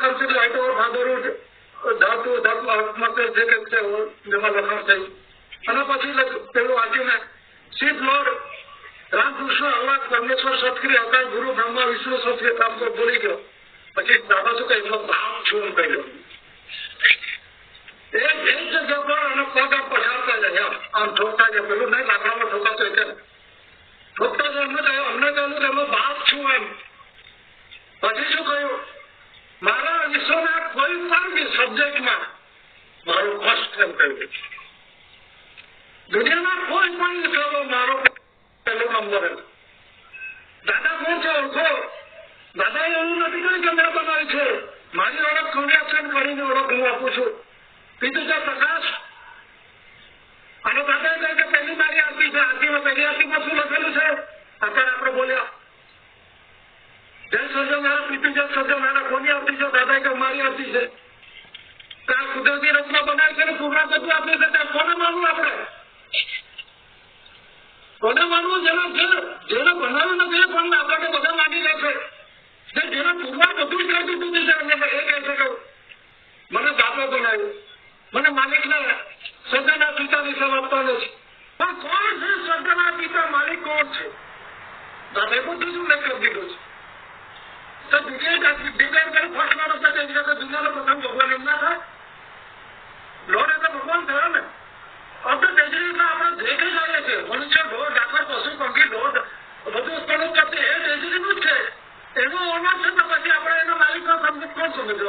University height over ફાધરહુડ ધાતુ ધાતુ આત્મહત્યા છે કે છે જેમાં લખાણ થયું અને પછી લખ- પેલું વાંચ્યું ને શિવ લોર્ડ રામકૃષ્ણ અલ્લાહ પરમેશ્વર સત્ક્રિય અકાલ ગુરુ બ્રહ્મા વિષ્ણુ સત્ક્રિય કામ તો ભૂલી ગયો પછી દાદા શું કહે એટલો બાપ છું એમ કહ્યું એ એક જગ્યા પર અને પગ આમ પછાડતા જાય આમ આમ ઠોકતા જાય પેલું નહીં લાકડામાં ઠોકાતો એટલે ઠોકતા જાય અમને કહ્યું અમને કહ્યું કે એનો બાપ છું એમ વિશ્વના કોઈ પણ બી સબ્જેક્ટમાં મારો ફર્સ્ટ એમ કહ્યું દુનિયાના કોઈ પણ વિષયમાં મારો પહેલો નંબર એમ દાદા કોણ છે ઓળખો દાદા એવું નથી કહ્યું કે મેં બનાવી છે મારી ઓળખ કોન્યાક્ષન કરીને ઓળખ હું આપું છું બીજું છે પ્રકાશ જય સર્જો મારા પીતું જય સર્જો મારા કોની આવતી છે દાદા કે મારી આવતી છે કાલ કુદરતી રચના બનાવી છે ને કુબરા બધું આપી છે કોને માનવું આપણે કોને માનવું જેનો જેનો બનાવ્યું નથી પણ આપણને બધા માની લે છે જે જેને પૂર્વા બધું જ કરતું છે એ કહે છે કે મને દાદા બનાવ્યું મને માલિકને સર્જના પિતા વિશે આપવાનો છે પણ કોણ છે સર્જના પિતા માલિક કોણ છે તમે બધું જ ઉલ્લેખ કરી દીધો છે દિવ્યાંગ અને ભગવાન એમના હતા લોન એટલે ભગવાન થયો આપણે જે કઈ જોઈએ છે મનુષ્ય ઢોર ડાકર પશુ, પંખી ઢોર બધું ઉત્પન્ન કરશે. એ તેજરીનું છે. એનો ઓનર છે તો પછી આપણે એનો માલિક કોણ સમજ